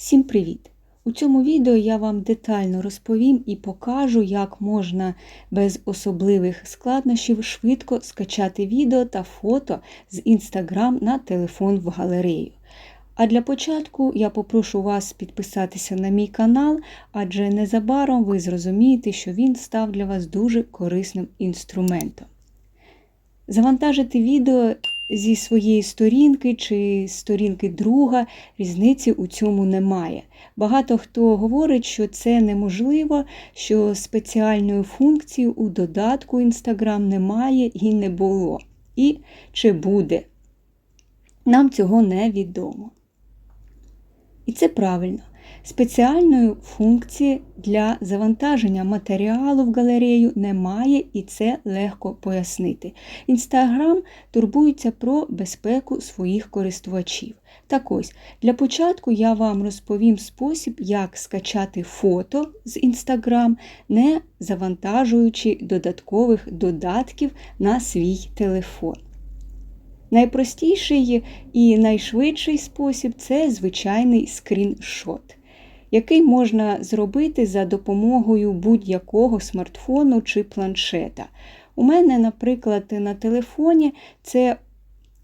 Всім привіт! У цьому відео я вам детально розповім і покажу, як можна без особливих складнощів швидко скачати відео та фото з Instagram на телефон в галерею. А для початку я попрошу вас підписатися на мій канал, адже незабаром ви зрозумієте, що він став для вас дуже корисним інструментом. Завантажити відео зі своєї сторінки чи сторінки друга різниці у цьому немає. Багато хто говорить, що це неможливо, що спеціальної функції у додатку Instagram немає і не було. І чи буде. Нам цього не відомо. І це правильно. Спеціальної функції для завантаження матеріалу в галерею немає, і це легко пояснити. Інстаграм турбується про безпеку своїх користувачів. Так ось, для початку я вам розповім спосіб, як скачати фото з Інстаграм, не завантажуючи додаткових додатків на свій телефон. Найпростіший і найшвидший спосіб це звичайний скріншот, який можна зробити за допомогою будь-якого смартфону чи планшета. У мене, наприклад, на телефоні це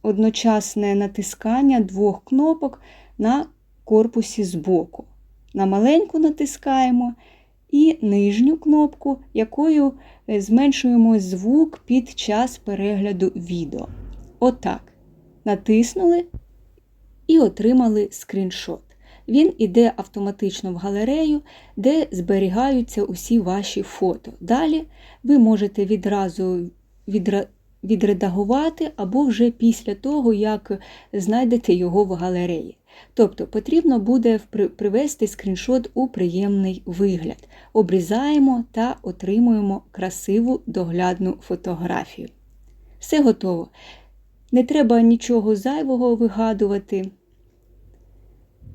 одночасне натискання двох кнопок на корпусі збоку. На маленьку натискаємо і нижню кнопку, якою зменшуємо звук під час перегляду відео. Отак. Натиснули і отримали скріншот. Він іде автоматично в галерею, де зберігаються усі ваші фото. Далі ви можете відразу відра... відредагувати або вже після того, як знайдете його в галереї. Тобто потрібно буде привести скріншот у приємний вигляд. Обрізаємо та отримуємо красиву доглядну фотографію. Все готово. Не треба нічого зайвого вигадувати.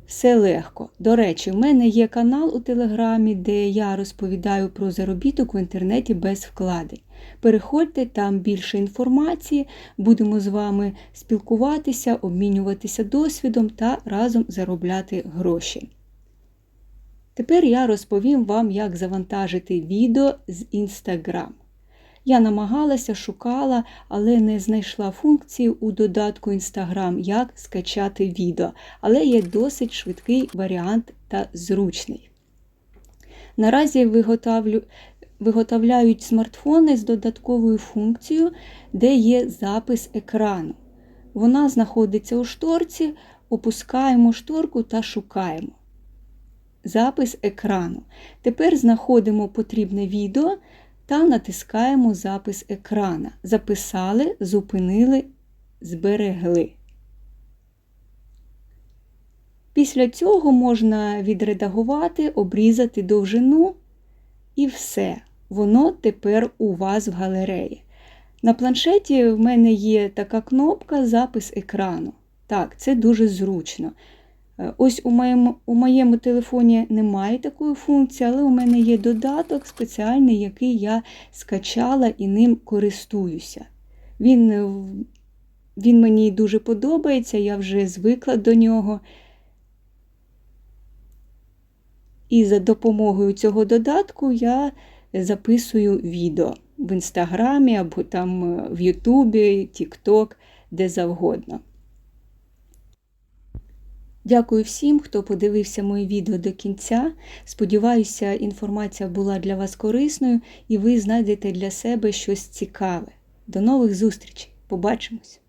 Все легко. До речі, в мене є канал у Телеграмі, де я розповідаю про заробіток в інтернеті без вкладень. Переходьте, там більше інформації, будемо з вами спілкуватися, обмінюватися досвідом та разом заробляти гроші. Тепер я розповім вам, як завантажити відео з Instagram. Я намагалася, шукала, але не знайшла функції у додатку Instagram, як скачати відео, але є досить швидкий варіант та зручний. Наразі виготовлю, виготовляють смартфони з додатковою функцією, де є запис екрану. Вона знаходиться у шторці, опускаємо шторку та шукаємо. Запис екрану. Тепер знаходимо потрібне відео та натискаємо запис екрана. Записали, зупинили, зберегли. Після цього можна відредагувати, обрізати довжину і все. Воно тепер у вас в галереї. На планшеті в мене є така кнопка Запис екрану. Так, це дуже зручно. Ось у моєму у моєму телефоні немає такої функції, але у мене є додаток спеціальний, який я скачала і ним користуюся. Він, Він мені дуже подобається, я вже звикла до нього. І за допомогою цього додатку я записую відео в інстаграмі або там в Ютубі, Тікток, де завгодно. Дякую всім, хто подивився моє відео до кінця. Сподіваюся, інформація була для вас корисною і ви знайдете для себе щось цікаве. До нових зустрічей! Побачимось!